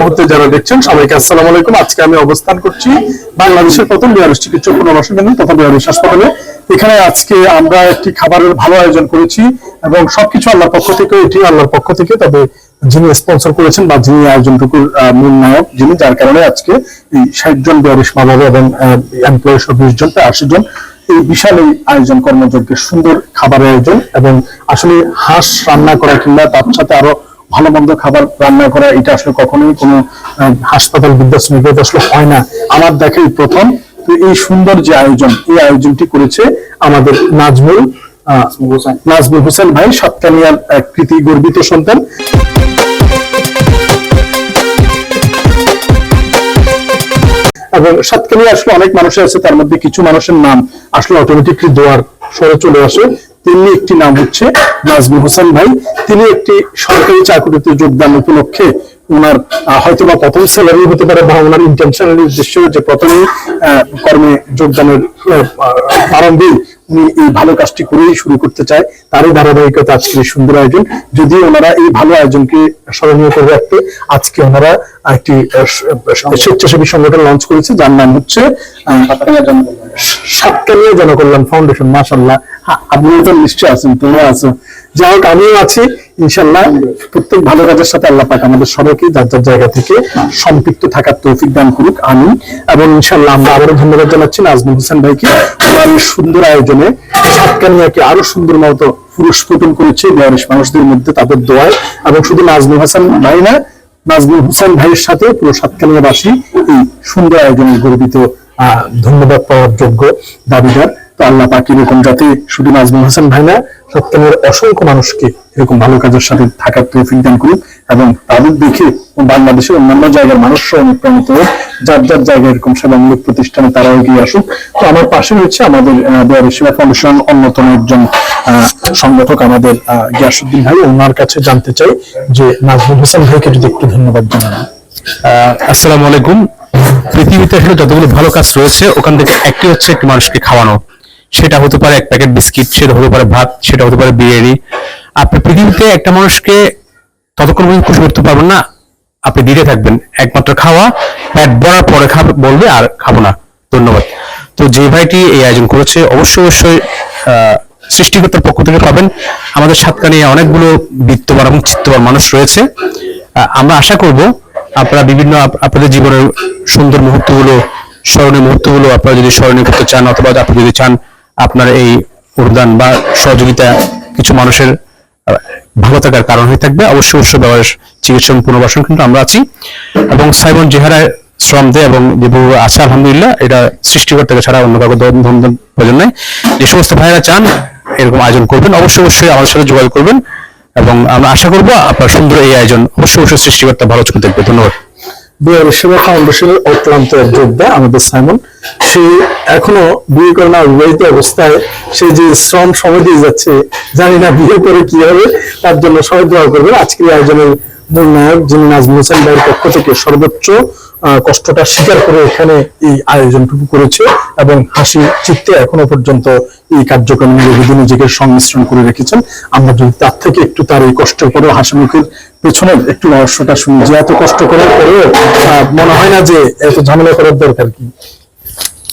মুহূর্তে যারা দেখছেন, সবাইকে আসসালামু আলাইকুম। আজকে আমি অবস্থান করছি বাংলাদেশের প্রথম তথা এখানে আজকে আমরা একটি খাবারের ভালো আয়োজন করেছি এবং সবকিছু আল্লাহর পক্ষ থেকে, এটি পক্ষ থেকে, তবে যিনি স্পন্সর করেছেন বা যিনি আয়োজনটুকুর মূল নায়ক, যিনি যার কারণে আজকে এই ষাট জন বিহারিস মা বাবা এবং এমপ্লয়ি জন আশি জন এই বিশাল এই আয়োজন কর্মযজ্ঞের সুন্দর খাবারের আয়োজন এবং আসলে হাঁস রান্না করা কিংবা তার সাথে আরও ভালো মন্দ খাবার রান্না করা এটা আসলে কখনোই কোনো হাসপাতাল বৃদ্ধাশ্রমে আসলে হয় না। আমার দেখে প্রথম তো এই সুন্দর যে আয়োজন এই আয়োজনটি করেছে আমাদের নাজমুল নাজমুল হোসেন। ভাই সাতকানিয়ার এক কৃতি গর্বিত সন্তান। এবং সাতকানিয়া আসলে অনেক মানুষের আছে, তার মধ্যে কিছু মানুষের নাম আসলে অটোমেটিকলি দোয়ার সরে চলে আসে। তিনি একটি নাম হচ্ছে নাজমুল হোসেন ভাই। তিনি একটি সরকারি চাকরিতে যোগদান উপলক্ষে ওনার হয়তো বা প্রথম স্যালারি হতে পারে বা ওনার ইন্টেনশনাল উদ্দেশ্য যে কর্মে যোগদানের প্রারম্ভেই উনি এই ভালো কাজটি করেই শুরু করতে চায়। তারই ধারাবাহিকতা আজকের সুন্দর আয়োজন। যদি ওনারা এই ভালো আয়োজনকে স্মরণীয় করে রাখতে আজকে ওনারা একটি স্বেচ্ছাসেবী সংগঠন লঞ্চ করেছে যার নাম হচ্ছে আহ, সাতকানিয়া জনকল্যাণ ফাউন্ডেশন মাসাল্লাহ আপনি তো নিশ্চয় আছেন তোমরা আছো। যাই হোক আমিও আছি। ইনশাল্লাহ প্রত্যেক ভালো কাজের সাথে আল্লাহ পাক আমাদের সবাইকে যার যার জায়গা থেকে সম্পৃক্ত থাকার তৌফিক দান করুক আমি এবং ইনশাল্লাহ আমরা আবারও ধন্যবাদ জানাচ্ছি নাজমুল হোসেন ভাইকে। এই সুন্দর আয়োজনে সাতকানিয়াকে আরও সুন্দর মতো পুরস্ফুটন করেছে বয়স মানুষদের মধ্যে তাদের দোয়ায়। এবং শুধু নাজমুল হাসান ভাই না নাজমুল হোসেন ভাইয়ের সাথে পুরো সাতকানিয়াবাসী এই সুন্দর আয়োজনে গর্বিত আহ, ধন্যবাদ পাওয়ার যোগ্য দাবিদার। তো আল্লাহ পাক এরকম যাতে শুধু নাজমুল হাসান ভাই না সত্যমের অসংখ্য মানুষকে এরকম ভালো কাজের সাথে থাকার তৌফিক দান করুক এবং তাদের দেখে বাংলাদেশের অন্যান্য জায়গার মানুষরা অনুপ্রাণিত হোক, যার যার জায়গায় এরকম সেবামূলক প্রতিষ্ঠানে তারা এগিয়ে আসুক। তো আমার পাশে রয়েছে আমাদের দেয়ারি সেবা ফাউন্ডেশন অন্যতম একজন সংগঠক আমাদের গিয়াসুদ্দিন ভাই। ওনার কাছে জানতে চাই যে নাজমুল হোসেন ভাইকে যদি একটু ধন্যবাদ জানান। আসসালামু আলাইকুম। পৃথিবীতে আসলে যতগুলো ভালো কাজ রয়েছে, ওখান থেকে একটি হচ্ছে একটি মানুষকে খাওয়ানো। সেটা হতে পারে এক প্যাকেট বিস্কিট, সেটা হতে পারে ভাত, সেটা হতে পারে বিরিয়ানি। আপনি পৃথিবীতে একটা মানুষকে ততক্ষণ পর্যন্ত খুশি করতে পারবেন না, আপনি দিতে থাকবেন। একমাত্র খাওয়া, পেট ভরার পরে বলবে আর খাব না। ধন্যবাদ। তো যে ভাইটি এই আয়োজন করেছে, অবশ্যই অবশ্যই সৃষ্টিকর্তার পক্ষ থেকে পাবেন। আমাদের সাতকানিয়ে অনেকগুলো বিত্তবান এবং চিত্তবান মানুষ রয়েছে। আমরা আশা করব আপনারা বিভিন্ন আপনাদের জীবনের সুন্দর মুহূর্তগুলো, স্মরণীয় মুহূর্তগুলো আপনারা যদি স্মরণীয় করতে চান, অথবা আপনি যদি চান আপনার এই অনুদান বা সহযোগিতা কিছু মানুষের ভালো থাকার কারণ হয়ে থাকবে। অবশ্যই অবশ্যই ব্যবহার চিকিৎসা এবং পুনর্বাসন কিন্তু আমরা আছি। এবং সাইমন জেহারায় শ্রম দেয় এবং যেভাবে আছে, আলহামদুলিল্লাহ। এটা সৃষ্টিকর্তাকে ছাড়া অন্য কাউকে প্রয়োজন নেই। যে সমস্ত ভাইরা চান, এরকম আয়োজন করবেন। অবশ্যই অবশ্যই আমাদের সাথে যোগাযোগ করবেন। এবং আমরা আশা করব আপনার সুন্দর এই আয়োজন অবশ্যই অবশ্যই সৃষ্টিকর্তা ভালো চোখে দেখবে ধন্যবাদ। সেবা ফাউন্ডেশনের অক্লান্ত যোদ্ধা আমাদের সাইমন। সে এখনও বিয়ে করে না, বিবাহিত অবস্থায় সে যে শ্রম সময় দিয়ে যাচ্ছে, জানি না বিয়ে করে কি হবে, তার জন্য সবাই করবেন। আজকের আয়োজনের মূল নায়ক যিনি নাজমুল হোসেন ভাইয়ের পক্ষ থেকে সর্বোচ্চ কষ্টটা স্বীকার করে এখানে এই আয়োজনটুকু করেছে এবং হাসি চিত্তে এখনও পর্যন্ত এই কার্যক্রম নিজেকে নিজেকে সংমিশ্রণ করে রেখেছেন। আমরা যদি তার থেকে একটু তার এই কষ্ট করে হাসিমুখের পেছনে একটু রহস্যটা শুনি। যে এত কষ্ট করার পরেও মনে হয় না যে এত ঝামেলা করার দরকার কি?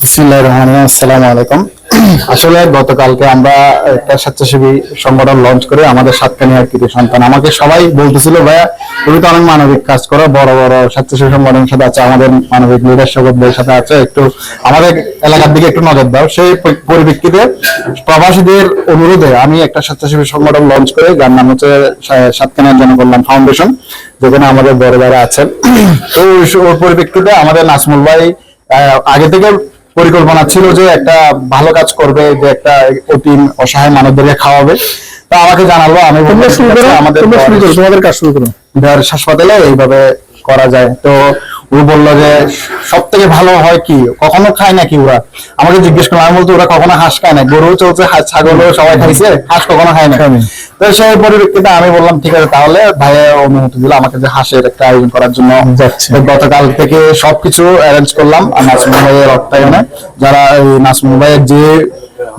বিসমিল্লাহির রহমানির রহিম। আসসালামু আলাইকুম। আসলে গতকালকে আমরা একটা স্বেচ্ছাসেবী সংগঠন লঞ্চ করে আমাদের সাতকানিয়ার কৃতি সন্তান। আমাকে সবাই বলতেছিল, ভাইয়া, তুমি তো অনেক মানবিক কাজ করো, বড় বড় স্বেচ্ছাসেবী সংগঠনের সাথে আছে, আমাদের মানবিক লিডার সাথে আছে, একটু আমাদের এলাকার দিকে একটু নজর দাও। সেই পরি- পরিপ্রেক্ষিতে প্রবাসীদের অনুরোধে আমি একটা স্বেচ্ছাসেবী সংগঠন লঞ্চ করে, যার নাম হচ্ছে সা- সাতকানিয়া জনকল্যাণ ফাউন্ডেশন, যেখানে আমাদের বড় ভাইরা আছেন তো ওর পরিপ্রেক্ষিতে আমাদের নাসমুল ভাই আগে থেকে পরিকল্পনা ছিল যে একটা ভালো কাজ করবে যে একটা অতিম অসহায় মানুষদেরকে খাওয়াবে তা আমাকে জানালো আমি আমাদের তোমাদের কাজ শুরু করো হাসপাতালে এইভাবে করা যায় তো ও বলল যে সব থেকে ভালো হয় কি? কখনো খায় নাকি ওরা? আমাকে জিজ্ঞেস করল আমি বলতো ওরা কখনো হাঁস খায় না? গরু চলছে হাঁস ছাগলও সবাই খাইছে হাঁস কখনো খায় না? তো সেই পরিপ্রেক্ষিতে আমি বললাম ঠিক আছে তাহলে ভাইয়া অনুমতি দিল আমাকে যে হাঁসের একটা আয়োজন করার জন্য। গতকাল থেকে সবকিছু অ্যারেঞ্জ করলাম নাসমুল ভাইয়ের অর্থায়নে। যারা এই নাসমুল ভাইয়ের যে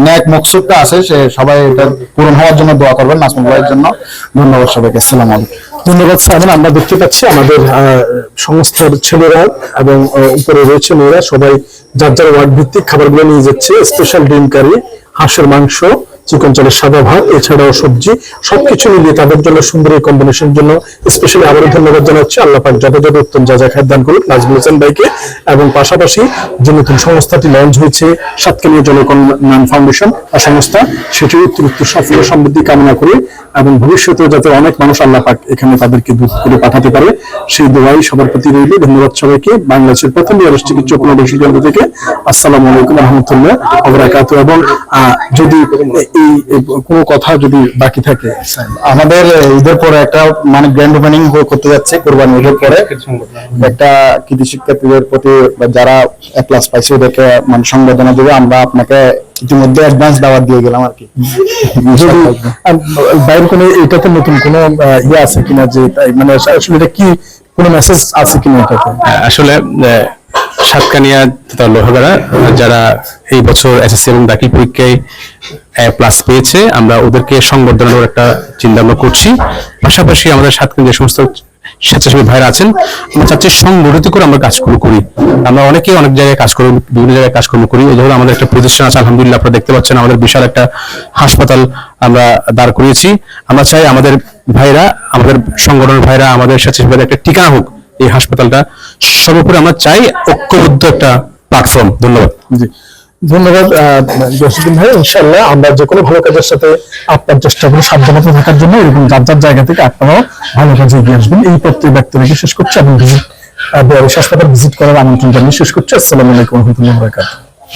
ন্যাক মকসুদটা আছে সে সবাই এটা পূরণ হওয়ার জন্য দোয়া করবেন নাসমুল ভাইয়ের জন্য। ধন্যবাদ সবাইকে আসসালামু আলাইকুম। ধন্যবাদ সাইমন আমরা দেখতে পাচ্ছি আমাদের সংস্থার ছেলেরা এবং উপরে রয়েছে মেয়েরা। সবাই যার যার ওয়ার্ড ভিত্তিক খাবারগুলো নিয়ে যাচ্ছে। স্পেশাল ডিম কারি, হাঁসের মাংস চিকন চালের সাদা ভাত, এছাড়াও সবজি, সবকিছু মিলিয়ে তাদের জন্য সুন্দর এই কম্বিনেশন জন্য স্পেশালি আবারও ধন্যবাদ জানাচ্ছি। আল্লাহ পাক যথাযথ উত্তম যা যা খাদ্য দান করুন নাজমুল হোসেন ভাইকে। এবং পাশাপাশি যে নতুন সংস্থাটি লঞ্চ হয়েছে, সাতকানীয় জনকল্যাণ ফাউন্ডেশন আর সংস্থা উত্তর উত্তর সাফল্য সমৃদ্ধি কামনা করি এবং ভবিষ্যতে যাতে অনেক মানুষ আল্লাহ পাক এখানে তাদেরকে দুধ করে পাঠাতে পারে, সেই দোয়াই সবার প্রতি রইল। ধন্যবাদ সবাইকে। বাংলাদেশের প্রথম ইয়ারের চিকিৎসক প্রণবেশী কেন্দ্র থেকে আসসালামু আলাইকুম রহমতুল্লাহ অবরাকাত এবং যদি এই কোনো কথা যদি বাকি থাকে আমাদের ঈদের পরে একটা মানে গ্র্যান্ড ওপেনিং করতে যাচ্ছে কোরবানি ঈদের পরে। একটা কৃষি শিক্ষার্থীদের প্রতি যারা প্লাস পাইছে ওদেরকে মানে সংবর্ধনা দেবে। আমরা আপনাকে ইতিমধ্যে অ্যাডভান্স দাওয়াত দিয়ে গেলাম আর কি। যদি বাইরের কোনো এটাতে নতুন কোনো ইয়ে আছে কিনা যে মানে আসলে এটা কি কোনো মেসেজ আছে কিনা এটাতে? আসলে সাতকানিয়া তথা লোহাগাড়া, যারা এই বছর এসএসসি এবং দাখিল পরীক্ষায় প্লাস পেয়েছে, আমরা ওদেরকে সংবর্ধনার একটা চিন্তা করছি। পাশাপাশি আমাদের সাতকানিয়া যে সমস্ত স্বেচ্ছাসেবী ভাইরা আছেন, আমরা চাচ্ছি সংগঠিত করে আমরা কাজকর্ম করি। আমরা অনেকেই অনেক জায়গায় কাজ করি বিভিন্ন জায়গায় কাজকর্ম করি। এই ধরুন আমাদের একটা প্রতিষ্ঠান আছে, আলহামদুলিল্লাহ আপনারা দেখতে পাচ্ছেন, আমাদের বিশাল একটা হাসপাতাল আমরা দাঁড় করিয়েছি। আমরা চাই আমাদের ভাইরা, আমাদের সংগঠনের ভাইরা, আমাদের স্বেচ্ছাসেবী একটা ঠিকানা হোক। এই হাসপাতালটা সর্বোপরি আমরা চাই ঐক্যবদ্ধ একটা প্ল্যাটফর্ম ধন্যবাদ। জি। ধন্যবাদ ভাই। ইনশাল্লাহ আমরা যে কোনো ভালো কাজের সাথে আপনার চেষ্টা করে সাবধানতা থাকার জন্য এরকম যার যার জায়গা থেকে আপনারাও ভালো কাজে এগিয়ে আসবেন। এই প্রত্যেক ব্যক্তি রেখে শেষ করছি। ভিজিট হাসপাতাল ভিজিট করার আমন্ত্রণ জানিয়ে শেষ করছি। আসসালামু আলাইকুম রহমতুল্লাহ